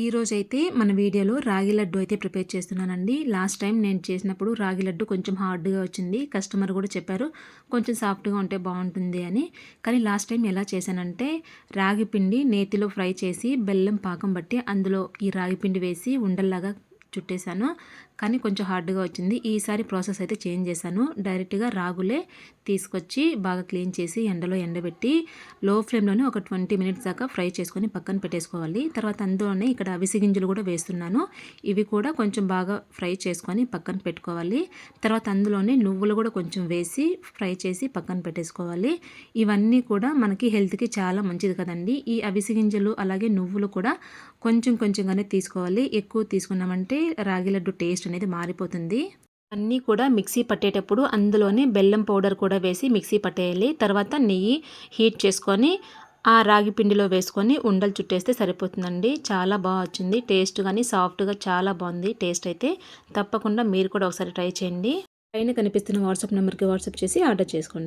ఈరోజైతే మన వీడియోలో రాగి లడ్డు అయితే ప్రిపేర్ చేస్తున్నానండి. లాస్ట్ టైం నేను చేసినప్పుడు రాగి లడ్డు కొంచెం హార్డ్గా వచ్చింది. కస్టమర్ కూడా చెప్పారు కొంచెం సాఫ్ట్గా ఉంటే బాగుంటుంది అని. కానీ లాస్ట్ టైం ఎలా చేశానంటే రాగి పిండి నేతిలో ఫ్రై చేసి బెల్లం పాకం బట్టి అందులో ఈ రాగి పిండి వేసి ఉండల్లాగా చుట్టేశాను. కానీ కొంచెం హార్డ్గా వచ్చింది. ఈసారి ప్రాసెస్ అయితే చేంజ్ చేశాను. డైరెక్ట్గా రాగులే తీసుకొచ్చి బాగా క్లీన్ చేసి ఎండలో ఎండబెట్టి లో ఫ్లేమ్లోనే ఒక ట్వంటీ మినిట్స్ దాకా ఫ్రై చేసుకొని పక్కన పెట్టేసుకోవాలి. తర్వాత అందులోనే ఇక్కడ అవిసి గింజలు కూడా వేస్తున్నాను. ఇవి కూడా కొంచెం బాగా ఫ్రై చేసుకొని పక్కన పెట్టుకోవాలి. తర్వాత అందులోనే నువ్వులు కూడా కొంచెం వేసి ఫ్రై చేసి పక్కన పెట్టేసుకోవాలి. ఇవన్నీ కూడా మనకి హెల్త్కి చాలా మంచిది కదండి. ఈ అవిసి గింజలు అలాగే నువ్వులు కూడా కొంచెం కొంచెంగానే తీసుకోవాలి. ఎక్కువ తీసుకున్నామంటే రాగి లడ్డు టేస్ట్ అనేది మారిపోతుంది. అన్నీ కూడా మిక్సీ పట్టేటప్పుడు అందులోనే బెల్లం పౌడర్ కూడా వేసి మిక్సీ పట్టేయాలి. తర్వాత నెయ్యి హీట్ చేసుకొని ఆ రాగి పిండిలో వేసుకొని ఉండలు చుట్టేస్తే సరిపోతుందండి. చాలా బాగా వచ్చింది. టేస్ట్ కానీ సాఫ్ట్గా చాలా బాగుంది. టేస్ట్ అయితే తప్పకుండా మీరు కూడా ఒకసారి ట్రై చేయండి. పైన కనిపిస్తున్న వాట్సాప్ నెంబర్కి వాట్సాప్ చేసి ఆర్డర్ చేసుకోండి.